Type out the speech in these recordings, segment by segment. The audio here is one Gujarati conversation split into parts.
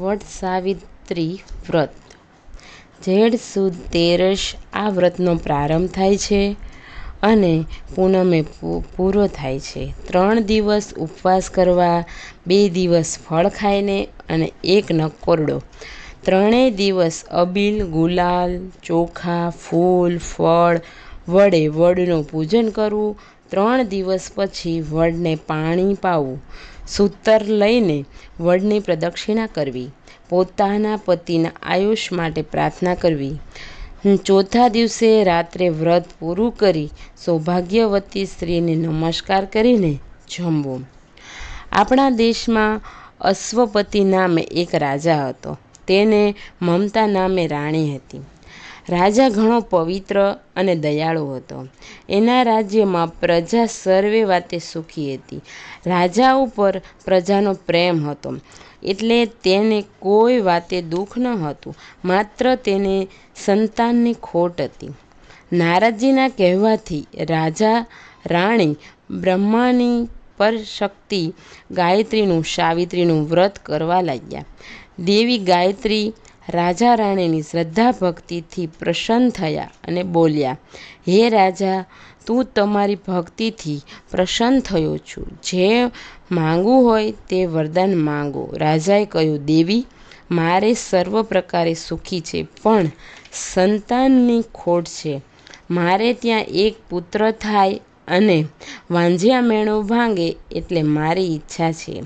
વટ સાવિત્રી વ્રત. જેઠ સુદ તેરસ આ વ્રતનો પ્રારંભ થાય છે અને પૂનમે પૂરો થાય છે. ત્રણ દિવસ ઉપવાસ કરવા, બે દિવસ ફળ ખાઈને અને એક નકોરડો. ત્રણેય દિવસ અબીલ, ગુલાલ, ચોખા, ફૂલ, ફળ વડે વડનું પૂજન કરવું. ત્રણ દિવસ પછી વડને પાણી પાવું. સૂતર લઈને વડની પ્રદક્ષિણા કરવી. પોતાના પતિના આયુષ માટે પ્રાર્થના કરવી. ચોથા દિવસે રાત્રે વ્રત પૂરું કરી સૌભાગ્યવતી સ્ત્રીને નમસ્કાર કરીને જમવું. આપણા દેશમાં અશ્વપતિ નામે એક રાજા હતો. તેને મમતા નામે રાણી હતી. રાજા ઘણો પવિત્ર અને દયાળુ હતો. એના રાજ્યમાં પ્રજા સર્વે વાતે સુખી હતી. રાજા ઉપર પ્રજાનો પ્રેમ હતો. એટલે તેને કોઈ વાતે દુઃખ ન હતું. માત્ર તેને સંતાનની ખોટ હતી. નારદજીના કહેવાથી રાજા, રાણી, બ્રહ્માની પર શક્તિ, ગાયત્રીનું, સાવિત્રીનું વ્રત કરવા લાગ્યા. દેવી ગાયત્રી રાજા રાણીની શ્રદ્ધા ભક્તિથી પ્રસન્ન થયા અને બોલ્યા, હે રાજા તું તમારી ભક્તિથી પ્રસન્ન થયો છું. જે માંગવું હોય તે વરદાન માંગો. રાજાએ કહ્યું, દેવી, મારે સર્વ પ્રકારે સુખી છે, પણ સંતાનની ખોટ છે. મારે ત્યાં એક પુત્ર થાય અને વાંઝિયા મેણો ભાંગે એટલે મારી ઈચ્છા છે.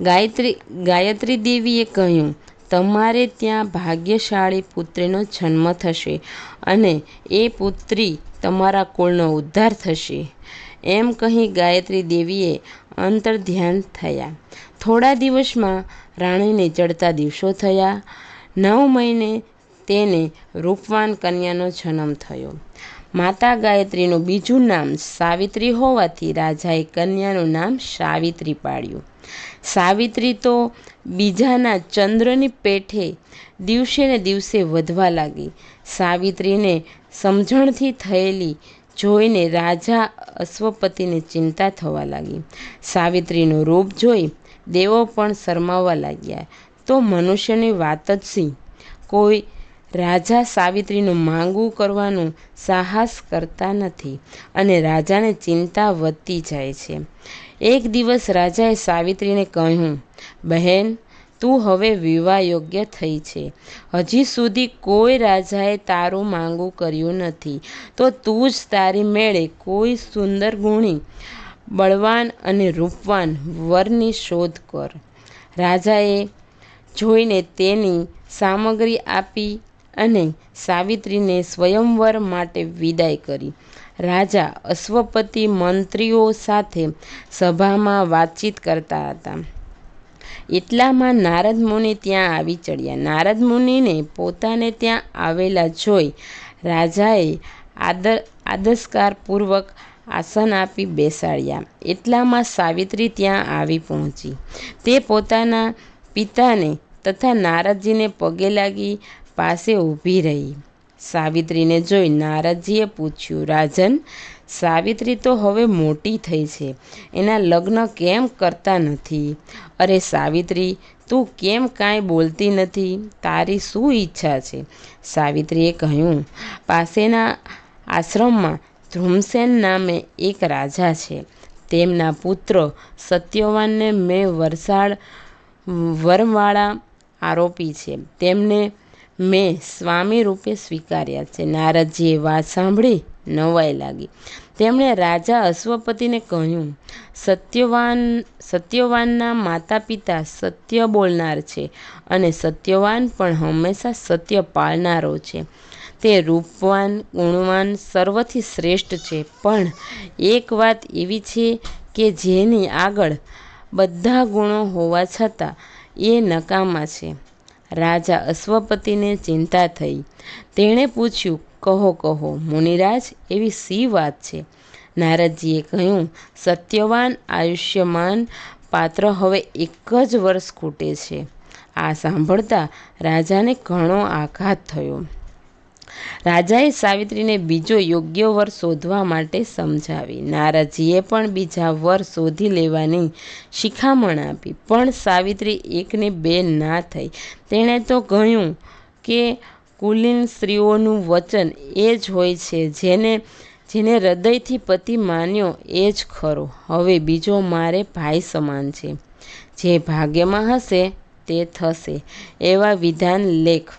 ગાયત્રી ગાયત્રી દેવીએ કહ્યું તમારે ત્યાં ભાગ્યશાળી પુત્રીનો જન્મ થશે અને એ પુત્રી તમારા કુળનો ઉદ્ધાર થશે. એમ કહી ગાયત્રી દેવીએ અંતર ધ્યાન થયા. થોડા દિવસમાં રાણીને ચડતા દિવસો થયા. નવ મહિને તેને રૂપવાન કન્યાનો જન્મ થયો. માતા ગાયત્રીનું બીજું નામ સાવિત્રી હોવાથી રાજાએ કન્યાનું નામ સાવિત્રી પાડ્યું. સાવિત્રી તો બીજાના ચંદ્રની પેઠે દિવસે ને દિવસે વધવા લાગી. સાવિત્રીને સમજણથી થયેલી જોઈને રાજા અશ્વપતિને ચિંતા થવા લાગી. સાવિત્રીનો રૂપ જોઈ દેવો પણ શરમાવવા લાગ્યા. તો મનુષ્યની વાત જ સી કોઈ રાજા સાવિત્રીનું માંગવું કરવાનું સાહસ કરતા નથી અને રાજાને ચિંતા વધતી જાય છે. એક દિવસ રાજાએ સાવિત્રીને કહ્યું, બહેન, તું હવે વિવાહ યોગ્ય થઈ છે. હજી સુધી કોઈ રાજાએ તારું માંગુ કર્યું નથી. તો તું જ તારી મેળે કોઈ સુંદર ગુણી, બળવાન અને રૂપવાન વરની શોધ કર. રાજાએ જોઈને તેની સામગ્રી આપી અને સાવિત્રીને સ્વયંવર માટે વિદાય કરી. રાજા અશ્વપતિ મંત્રીઓ સાથે સભામાં વાતચીત કરતા હતા. એટલામાં નારદ મુનિ ત્યાં આવી ચડ્યા. નારદ મુનિને પોતાને ત્યાં આવેલા જોઈ રાજાએ આદર આદસ્કારપૂર્વક આસન આપી બેસાડ્યા. એટલામાં સાવિત્રી ત્યાં આવી પહોંચી. તે પોતાના પિતાને તથા નારદજીને પગે લાગી પાસે ઊભી રહી. સાવિત્રીને જોઈ નારદજીએ પૂછ્યું, રાજન, સાવિત્રી તો હવે મોટી થઈ છે. એના લગ્ન કેમ કરતા નથી? અરે સાવિત્રી, તું કેમ કાંઈ બોલતી નથી? તારી શું ઈચ્છા છે? સાવિત્રીએ કહ્યું, પાસેના આશ્રમમાં ધ્રુમસેન નામે એક રાજા છે. તેમના પુત્ર સત્યવાનને મેં વરસાડ વરવાળા આરોપી છે. તેમને મેં સ્વામી રૂપે સ્વીકાર્યા છે. નારદજીએ વાત સાંભળી નવાઈ લાગી. તેમણે રાજા અશ્વપતિને કહ્યું, સત્યવાન, સત્યવાનના માતા પિતા સત્ય બોલનાર છે અને સત્યવાન પણ હંમેશા સત્ય પાળનારો છે. તે રૂપવાન, ગુણવાન સર્વથી શ્રેષ્ઠ છે. પણ એક વાત એવી છે કે જેની આગળ બધા ગુણો હોવા છતાં એ નકામા છે. રાજા અશ્વપતિને ચિંતા થઈ. તેણે પૂછ્યું, કહો કહો, મુનિરાજ, એવી સી વાત છે? નારદજીએ કહ્યું, સત્યવાન, આયુષ્યમાન પાત્ર હવે એક જ વર્ષ ખૂટે છે. આ સાંભળતા રાજાને ઘણો આઘાત થયો. રાજાએ સાવિત્રીને બીજો યોગ્ય વર શોધવા માટે સમજાવી. નારાજીએ પણ બીજા વર શોધી લેવાની શિખામણ આપી. પણ સાવિત્રી એકને બે ના થઈ. તેણે તો કહ્યું કે કુલીન સ્ત્રીઓનું વચન એ જ હોય છે, જેને જેને હૃદયથી પતિ માન્યો એ જ ખરો. હવે બીજો મારે ભાઈ સમાન છે. જે ભાગ્યમાં હશે તે થશે. એવા વિધાન લેખ.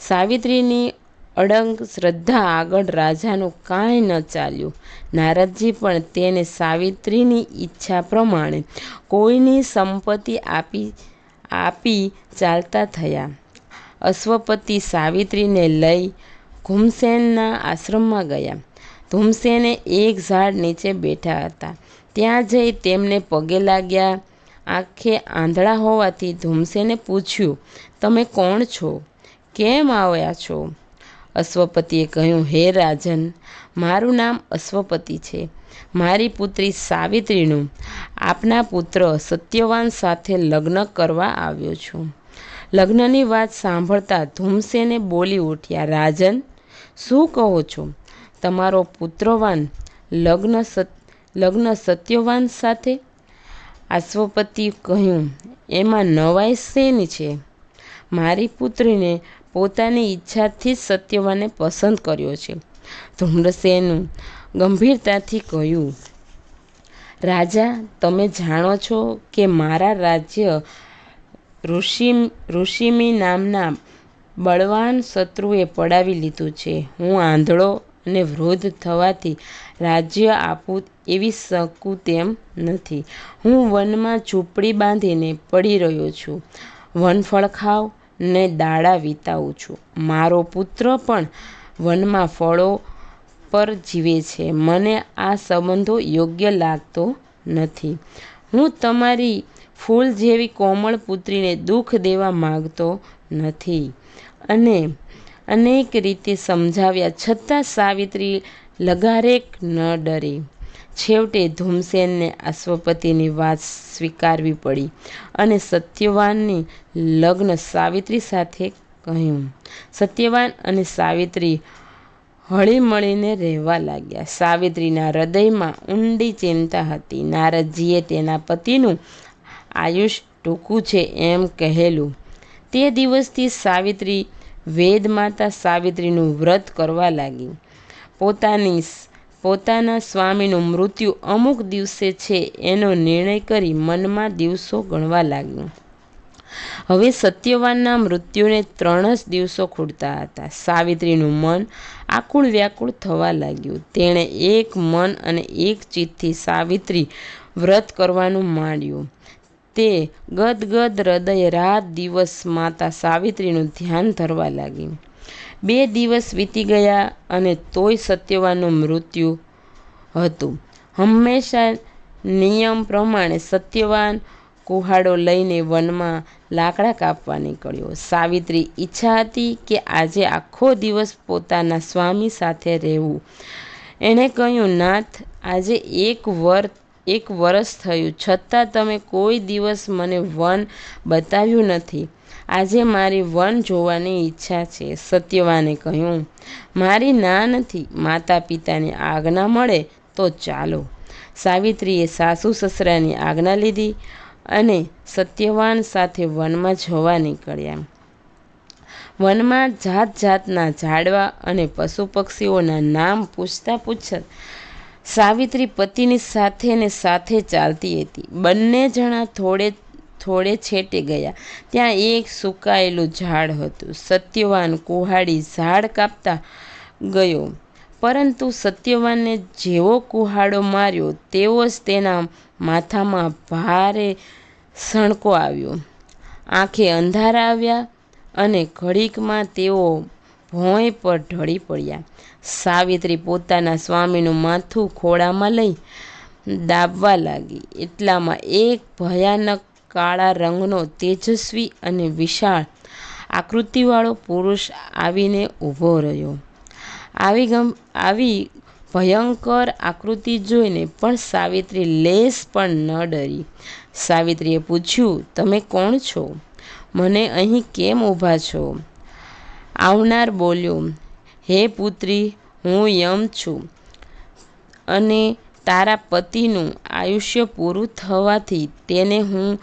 સાવિત્રીની અડંગ શ્રદ્ધા આગળ રાજાનું કાંઈ ન ચાલ્યું. નારદજી પણ તેને સાવિત્રીની ઈચ્છા પ્રમાણે કોઈની સંપત્તિ આપી આપી ચાલતા થયા. અશ્વપતિ સાવિત્રીને લઈ ઘુમસેનના આશ્રમમાં ગયા. ધુમસેને એક ઝાડ નીચે બેઠા હતા. ત્યાં જઈ તેમને પગે લાગ્યા. આંખે આંધળા હોવાથી ધુમસેને પૂછ્યું, તમે કોણ છો? કેમ આવ્યા છો? અશ્વપતિએ કહ્યું, હે રાજન, મારું નામ અશ્વપતિ છે. મારી પુત્રી સાવિત્રીનું આપના પુત્ર સત્યવાન સાથે લગ્ન કરવા આવ્યો છું. લગ્નની વાત સાંભળતા ધુમસેને બોલી ઉઠ્યા, રાજન, શું કહો છો? તમારો પુત્રવાન લગ્ન સત, લગ્ન સત્યવાન સાથે? અશ્વપતિ કહ્યું, એમાં નવાઈ શેની છે? મારી પુત્રીને પોતાની ઈચ્છાથી જ સત્યવાને પસંદ કર્યો છે. ધૂમ્રસેનું ગંભીરતાથી કહ્યું, રાજા, તમે જાણો છો કે મારા રાજ્ય ઋષિ, ઋષિમી નામના બળવાન શત્રુએ પડાવી લીધું છે. હું આંધળો અને વૃદ્ધ થવાથી રાજ્ય આપું એવી શકું તેમ નથી. હું વનમાં ઝૂંપડી બાંધીને પડી રહ્યો છું. વનફળ ખાવ ને દાડા વિતાવું છું. મારો પુત્ર પણ વનમાં ફળો પર જીવે છે. મને આ સંબંધો યોગ્ય લાગતો નથી. હું તમારી ફૂલ જેવી કોમળ પુત્રીને દુઃખ દેવા માગતો નથી અને અનેક રીતે સમજાવ્યા છતાં સાવિત્રી લગારેક ન ડરી. છેવટે ધૂમસેનને અશ્વપતિની વાત સ્વીકારવી પડી અને સત્યવાનની લગ્ન સાવિત્રી સાથે કહ્યું. સત્યવાન અને સાવિત્રી હળીમળીને રહેવા લાગ્યા. સાવિત્રીના હૃદયમાં ઊંડી ચિંતા હતી. નારદજીએ તેના પતિનું આયુષ ટૂંકું છે એમ કહેલું. તે દિવસથી સાવિત્રી વેદમાતા સાવિત્રીનું વ્રત કરવા લાગી. પોતાની પોતાના સ્વામીનું મૃત્યુ અમુક દિવસે છે એનો નિર્ણય કરી મનમાં દિવસો ગણવા લાગ્યું. હવે સત્યવાનના મૃત્યુને ત્રણ જ દિવસો ખૂટતા હતા. સાવિત્રીનું મન આકુળ વ્યાકુળ થવા લાગ્યું. તેણે એક મન અને એક ચિત્તથી સાવિત્રી વ્રત કરવાનું માંડ્યું. તે ગદગદ હૃદય રાત દિવસ માતા સાવિત્રીનું ધ્યાન ધરવા લાગી. બે દિવસ વીતી ગયા અને તોય સત્યવાનનું મૃત્યુ હતું. હંમેશા નિયમ પ્રમાણે સત્યવાન કુહાડો લઈને વનમાં લાકડા કાપવા નીકળ્યો. સાવિત્રી ઈચ્છા હતી કે આજે આખો દિવસ પોતાના સ્વામી સાથે રહેવું. એણે કહ્યું, નાથ, આજે એક વર, એક વરસ થયું. છતાં તમે કોઈ દિવસ મને વન બતાવ્યું નથી. આજે મારી વન જોવાની ઈચ્છા છે, સત્યવાને કહ્યું, મારી ના નથી માતા પિતાની આજ્ઞા મળે તો ચાલો. સાવિત્રીએ સાસુ સસરાની આજ્ઞા લીધી અને સત્યવાન સાથે વનમાં જવા નીકળ્યા. વનમાં જાત જાતના ઝાડવા અને પશુ પક્ષીઓના નામ પૂછતા પૂછત સાવિત્રી પતિની સાથે ને સાથે ચાલતી હતી. બંને જણા થોડે થોડે છેટે ગયા. ત્યાં એક સુકાયેલું ઝાડ હતું. સત્યવાન કુહાડી ઝાડ કાપતા ગયો. પરંતુ સત્યવાનને જેવો કુહાડો માર્યો, તેવો જ તેના માથામાં ભારે સણકો આવ્યો. આંખે અંધારા આવ્યા અને ઘડીકમાં તેઓ ભોંય પર ઢળી પડ્યા. સાવિત્રી પોતાના સ્વામીનું માથું ખોળામાં લઈ દાબવા લાગી. એટલામાં એક ભયાનક કાળા રંગનો તેજસ્વી અને વિશાળ આકૃતિવાળો પુરુષ આવીને ઊભો રહ્યો. આવી ગમ, આવી ભયંકર આકૃતિ જોઈને પણ સાવિત્રી લેસ પણ ન ડરી. સાવિત્રીએ પૂછ્યું, તમે કોણ છો? મને અહીં કેમ ઊભા છો? આવનાર બોલ્યો, હે પુત્રી, હું યમ છું અને તારા પતિનું આયુષ્ય પૂરું થવાથી તેને હું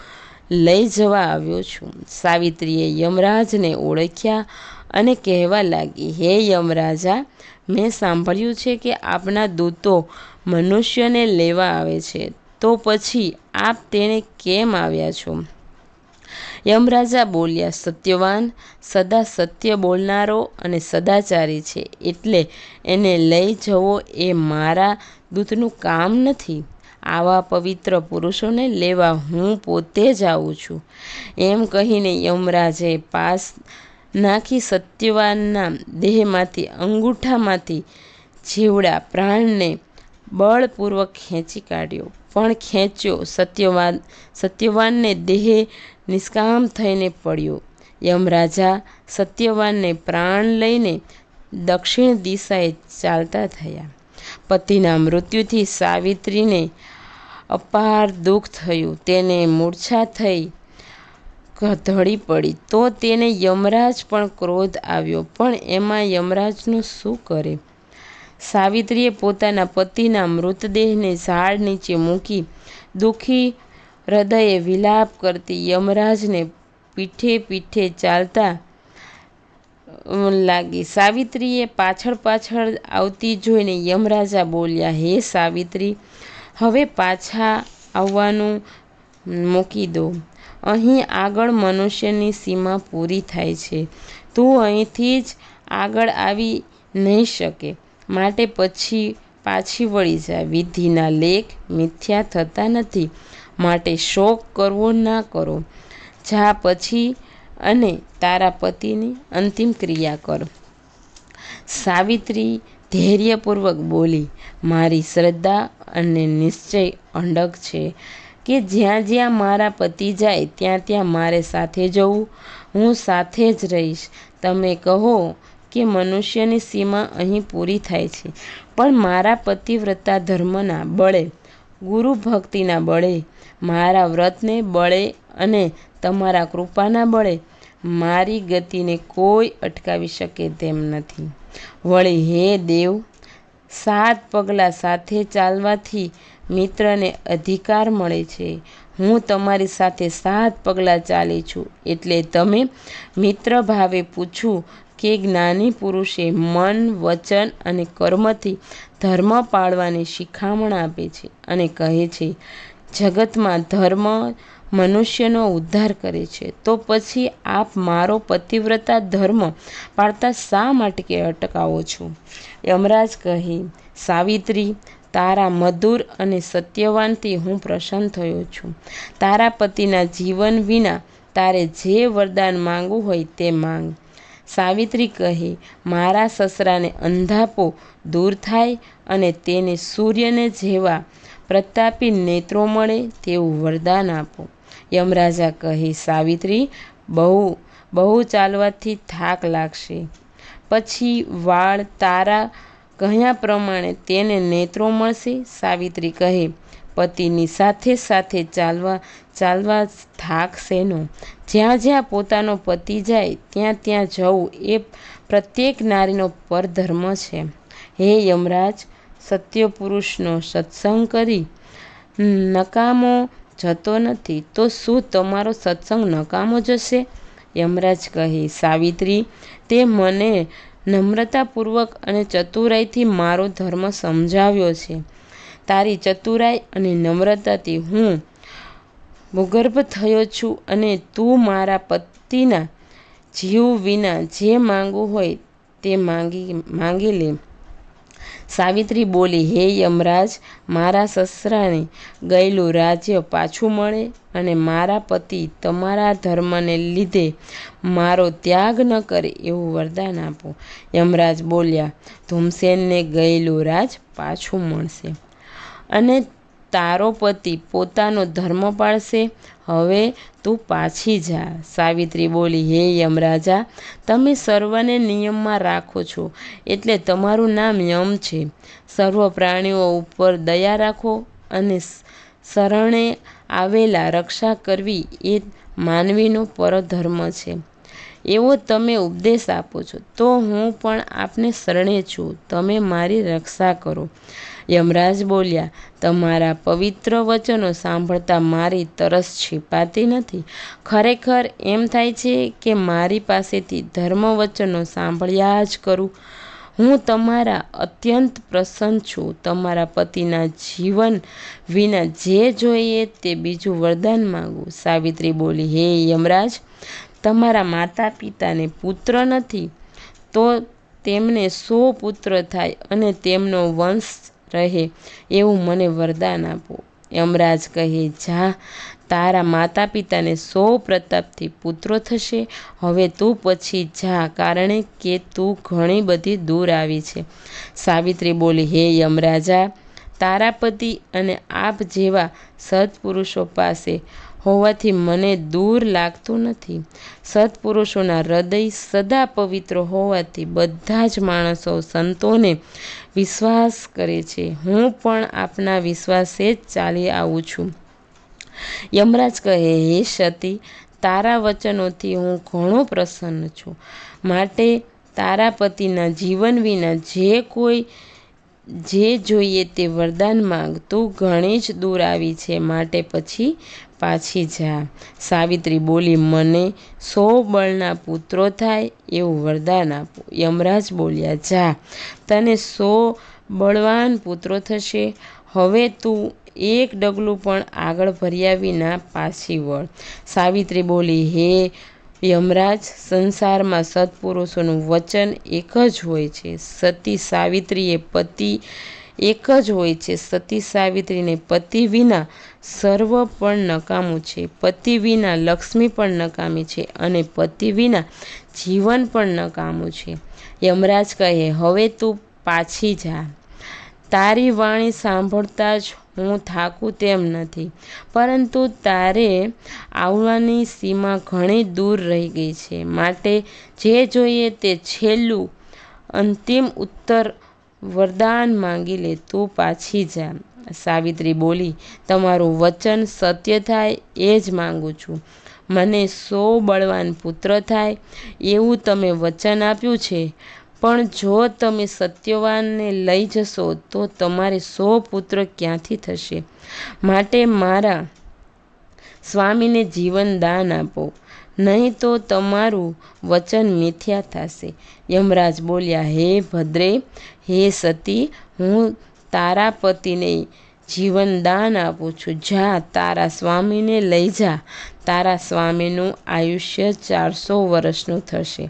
લઈ જવા આવ્યો છું. સાવિત્રીએ યમરાજને ઓળખ્યા અને કહેવા લાગી, હે યમરાજા, મેં સાંભળ્યું છે કે આપના દૂતો મનુષ્યને લેવા આવે છે. તો પછી આપ તેને કેમ આવ્યા છો? યમરાજા બોલ્યા, સત્યવાન, સદા સત્ય બોલનારો અને સદાચારી છે. એટલે એને લઈ જવો એ મારા દૂતનું કામ નથી. આવા પવિત્ર પુરુષોને લેવા હું પોતે જ આવું છું. એમ કહીને યમરાજે પાસ નાખી સત્યવાનના દેહમાંથી અંગૂઠામાંથી જીવડા પ્રાણને બળપૂર્વક ખેંચી કાઢ્યો. પણ ખેંચ્યો સત્યવાન, સત્યવાનને દેહ નિષ્કામ થઈને પડ્યો. યમરાજા સત્યવાનને પ્રાણ લઈને દક્ષિણ દિશાએ ચાલતા થયા. પતિના મૃત્યુથી સાવિત્રીને અપાર દુઃખ થયું, તેને મૂર્છા થઈ ધડી પડી. તો તેને યમરાજ પણ ક્રોધ આવ્યો, પણ એમાં યમરાજનું શું કરે? સાવિત્રીએ પોતાના પતિના મૃતદેહને ઝાડ નીચે મૂકી દુઃખી હૃદયે વિલાપ કરતી યમરાજને પીઠે પીઠે ચાલતા લાગી. સાવિત્રીએ પાછળ પાછળ આવતી જોઈને યમરાજા બોલ્યા, હે સાવિત્રી હવે પાછા આવવાનું મૂકી દો. અહીં આગળ મનુષ્યની સીમા પૂરી થાય છે. તું અહીંથી જ આગળ આવી નહીં શકે. માટે પછી પાછી વળી જા. વિધિના લેખ મિથ્યા થતા નથી. માટે શોક કરવો ના કરો. જા પછી અને તારા પતિની અંતિમ ક્રિયા કર. સાવિત્રી ધૈર્યપૂર્વક બોલી, મારી શ્રદ્ધા અને નિશ્ચય અડગ છે કે જ્યાં જ્યાં મારા પતિ જાય, ત્યાં ત્યાં મારે સાથે જવું. હું સાથે જ રહીશ. તમે કહો કે મનુષ્યની સીમા અહીં પૂરી થાય છે. પણ મારા પતિવ્રતા ધર્મના બળે, ગુરુ ભક્તિના બળે, મારા વ્રતને બળે અને તમારા કૃપાના બળે મારી ગતિને કોઈ અટકાવી શકે તેમ નથી. વળી હે દેવ, સાત પગલાં સાથે ચાલવાથી મિત્રને અધિકાર મળે છે. હું તમારી સાથે સાત પગલાં ચાલી છું. એટલે તમે મિત્ર ભાવે પૂછું કે જ્ઞાની પુરુષે મન, વચન અને કર્મથી ધર્મ પાળવાની શિખામણ આપે છે અને કહે છે, જગતમાં ધર્મ મનુષ્યનો ઉદ્ધાર કરે છે. તો પછી આપ મારો પતિવ્રતા ધર્મ પાળતા શા માટે અટકાવો છો? યમરાજ કહે, સાવિત્રી, તારા મધુર અને સત્યવાનથી હું પ્રસન્ન થયો છું. તારા પતિના જીવન વિના તારે જે વરદાન માંગવું હોય તે માંગ. સાવિત્રી કહે, મારા સસરાને અંધાપો દૂર થાય અને તેને સૂર્યને જેવા પ્રતાપી નેત્રો મળે તેવું વરદાન આપો. યમરાજા કહે, સાવિત્રી, બહુ બહુ ચાલવાથી થાક લાગશે. પછી વાળ તારા કહ્યા પ્રમાણે તેને નેત્રો મળશે. સાવિત્રી કહે, પતિની સાથે સાથે ચાલવા ચાલવા થાક શેનો જ્યાં જ્યાં પોતાનો પતિ જાય, ત્યાં ત્યાં જવું એ પ્રત્યેક નારીનો પરધર્મ છે. હે યમરાજ સત્ય પુરુષનો સત્સંગ કરી, નકામો જતો નથી, તો શું તમારો સત્સંગ નકામો જશે? યમરાજ કહે, સાવિત્રી, તે મને નમ્રતાપૂર્વક અને ચતુરાઈથી મારો ધર્મ સમજાવ્યો છે. તારી ચતુરાઈ અને નમ્રતાથી હું ભૂગર્ભ થયો છું અને તું મારા પતિના જીવ વિના જે માંગવું હોય તે માંગી માંગી લે. સાવિત્રી બોલી, હે યમરાજ, મારા સસરાને ગયેલું રાજ્ય પાછું મળે અને મારા પતિ તમારા ધર્મને લીધે મારો ત્યાગ ન કરે એવું વરદાન આપો. યમરાજ બોલ્યા, ધૂમસેનને ગયેલું રાજ પાછું મળશે અને તારો પતિ પોતાનો ધર્મ પાળશે હવે તું પાછી જા. સાવિત્રી બોલી, હે યમરાજા, તમે સર્વને નિયમમાં રાખો છો. એટલે તમારું નામ યમ છે. સર્વ પ્રાણીઓ ઉપર દયા રાખો અને શરણે આવેલા રક્ષા કરવી એ માનવીનો પરધર્મ છે. એવો તમે ઉપદેશ આપો છો. તો હું પણ આપને શરણે છું. તમે મારી રક્ષા કરો. યમરાજ બોલ્યા, તમારા પવિત્ર વચનો સાંભળતા મારી તરસ છીપાતી નથી. ખરેખર એમ થાય છે કે મારી પાસેથી ધર્મ વચનો સાંભળ્યા જ કરું. હું તમારા અત્યંત પ્રસન્ન છું. તમારા પતિના જીવન વિના જે જોઈએ તે બીજું વરદાન માગું. સાવિત્રી બોલી, હે યમરાજ, તમારા માતા પિતાને પુત્ર નથી, તો તેમને સો પુત્ર થાય અને તેમનો વંશ રહે એવું મને વરદાન આપો. યમરાજ કહે, જા, તારા માતા પિતાને સો પ્રતાપથી પુત્રો થશે. હવે તું પછી જા, કારણ કે તું ઘણી બધી દૂર આવી છે. સાવિત્રી બોલી, હે યમરાજા તારા પતિ અને આપ જેવા સત્પુરુષો પાસે હોવાથી મને દૂર લાગતું નથી. સત્પુરુષોના હૃદય સદા પવિત્ર હોવાથી બધા જ માણસો સંતોને વિશ્વાસ કરે છે. હું પણ આપના વિશ્વાસે જ ચાલી આવું છું. યમરાજ કહે, હે સતી, તારા વચનોથી હું ઘણો પ્રસન્ન છું. માટે તારા પતિના જીવન વિના જે કોઈ જે જોઈએ તે વરદાન માંગ તું ઘણી જ દૂર આવી છે. માટે પછી પાછી જા. સાવિત્રી બોલી, મને સો બળના પુત્રો થાય એવું વરદાન આપો. યમરાજ બોલ્યા, જા, તને સો બળવાન પુત્રો થશે. હવે તું એક ડગલું પણ આગળ ભર્યા વિના પાછી વળ. સાવિત્રી બોલી, હે યમરાજ સંસારમાં સત્પુરુષોનું વચન એક જ હોય છે. સતી સાવિત્રીએ પતિ એક જ હોય છે. સતી સાવિત્રીને પતિ વિના સર્વ પણ નકામું છે. પતિ વિના લક્ષ્મી પણ નકામી છે અને પતિ વિના જીવન પણ નકામું છે. યમરાજ કહે, હવે તું પાછી જા. તારી વાણી સાંભળતા જ હું થાકું તેમ નથી. પરંતુ તારે આવવાની સીમા ઘણી દૂર રહી ગઈ છે. માટે જે જોઈએ તે છેલ્લું અંતિમ ઉત્તર વરદાન માંગી લે. તું પાછી જા. સાવિત્રી બોલી, તમારું વચન સત્ય થાય એ જ માંગુ છું. મને સો બળવાન પુત્ર થાય એવું તમે વચન આપ્યું છે. પણ જો તમે સત્યવાનને લઈ જશો, તો તમારે સો પુત્ર ક્યાંથી થશે? માટે મારા સ્વામીને જીવન દાન આપો. નહીં તો તમારું વચન મિથ્યા થશે. યમરાજ બોલ્યા, હે ભદ્રે, હે સતી, હું તારા પતિને જીવન દાન આપું છું. જા, તારા સ્વામીને લઈ જા. તારા સ્વામીનું આયુષ્ય ચારસો વર્ષનું થશે.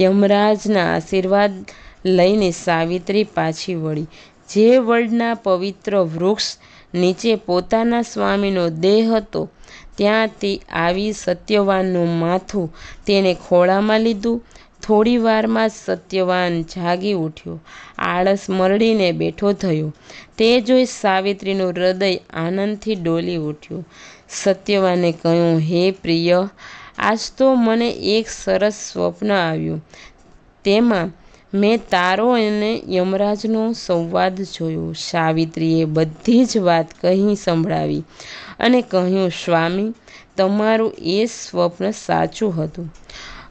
યમરાજના આશીર્વાદ લઈને સાવિત્રી પાછી વળી. જે વડના પવિત્ર વૃક્ષ નીચે પોતાના સ્વામીનો દેહ હતો ત્યાં તે આવી સત્યવાનનું માથું તેણે ખોળામાં લીધું. થોડી વારમાં સત્યવાન જાગી ઉઠ્યો. આળસ મરડીને બેઠો થયો. તે જોઈ સાવિત્રીનું હૃદય આનંદથી ડોલી ઉઠ્યું. સત્યવાને કહ્યું, હે પ્રિય, આજ તો મને એક સરસ સ્વપ્ન આવ્યું. તેમાં મેં તારો અને યમરાજનો સંવાદ જોયો. સાવિત્રીએ બધી જ વાત કહી સંભળાવી અને કહ્યું, સ્વામી, તમારું એ સ્વપ્ન સાચું હતું.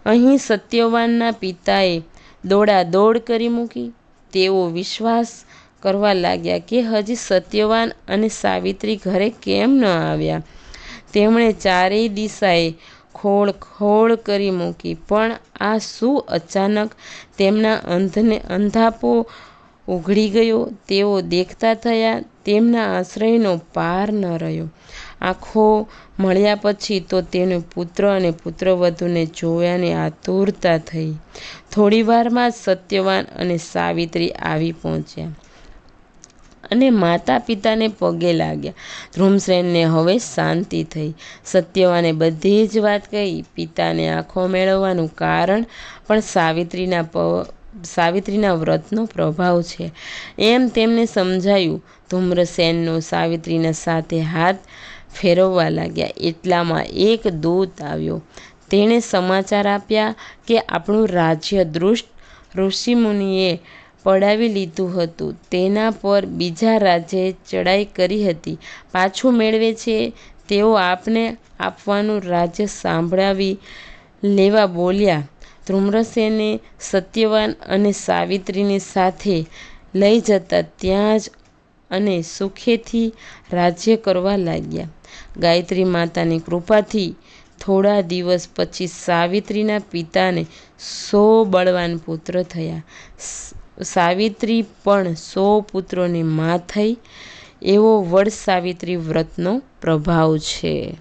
અહીં સત્યવાનના પિતાએ દોડાદોડ કરી મૂકી. તેઓ વિશ્વાસ કરવા લાગ્યા કે હજી સત્યવાન અને સાવિત્રી ઘરે કેમ ન આવ્યા. તેમણે ચારેય દિશાએ ખોળ ખોળ કરી મૂકી. પણ આ શું અચાનક તેમના અંધને અંધાપો ઉઘડી ગયો? તેઓ દેખતા થયા તેમના આશ્રયનો પાર ન રહ્યો. આંખો મળ્યા પછી તો તેને પુત્ર અને પુત્રવધૂને જોયાની આતુરતા થઈ. થોડીવારમાં સત્યવાન અને સાવિત્રી આવી પહોંચ્યા. અને માતા પિતાને પગે લાગ્યા. ધ્રુમસેનને હવે શાંતિ થઈ. સત્યવાને બધી જ વાત કહી પિતાને આંખો મેળવવાનું કારણ પણ સાવિત્રીના પ, સાવિત્રીના વ્રતનો પ્રભાવ છે. એમ તેમને સમજાયું. ધૂમ્રસેનનો સાવિત્રીના સાથે હાથ ફેરવવા લાગ્યા. એટલામાં એક દૂત આવ્યો. તેણે સમાચાર આપ્યા કે આપણું રાજ્ય દૃષ્ટ ઋષિમુનિએ પડાવી લીધું હતું તેના પર બીજા રાજ્યે ચડાઈ કરી હતી પાછું મેળવે છે તેઓ આપને આપવાનું રાજ્ય સાંભળાવી લેવા બોલ્યા ધ્રુમ્રસેને સત્યવાન અને સાવિત્રીને સાથે લઈ જતા ત્યાં જ અને સુખેથી રાજ્ય કરવા લાગ્યા. ગાયત્રી માતાની કૃપાથી થોડા દિવસ પછી સાવિત્રીના પિતાને સો બળવાન પુત્ર થયા. સાવિત્રી પણ સો પુત્રોની મા થઈ. એવો વડસાવિત્રી વ્રતનો પ્રભાવ છે.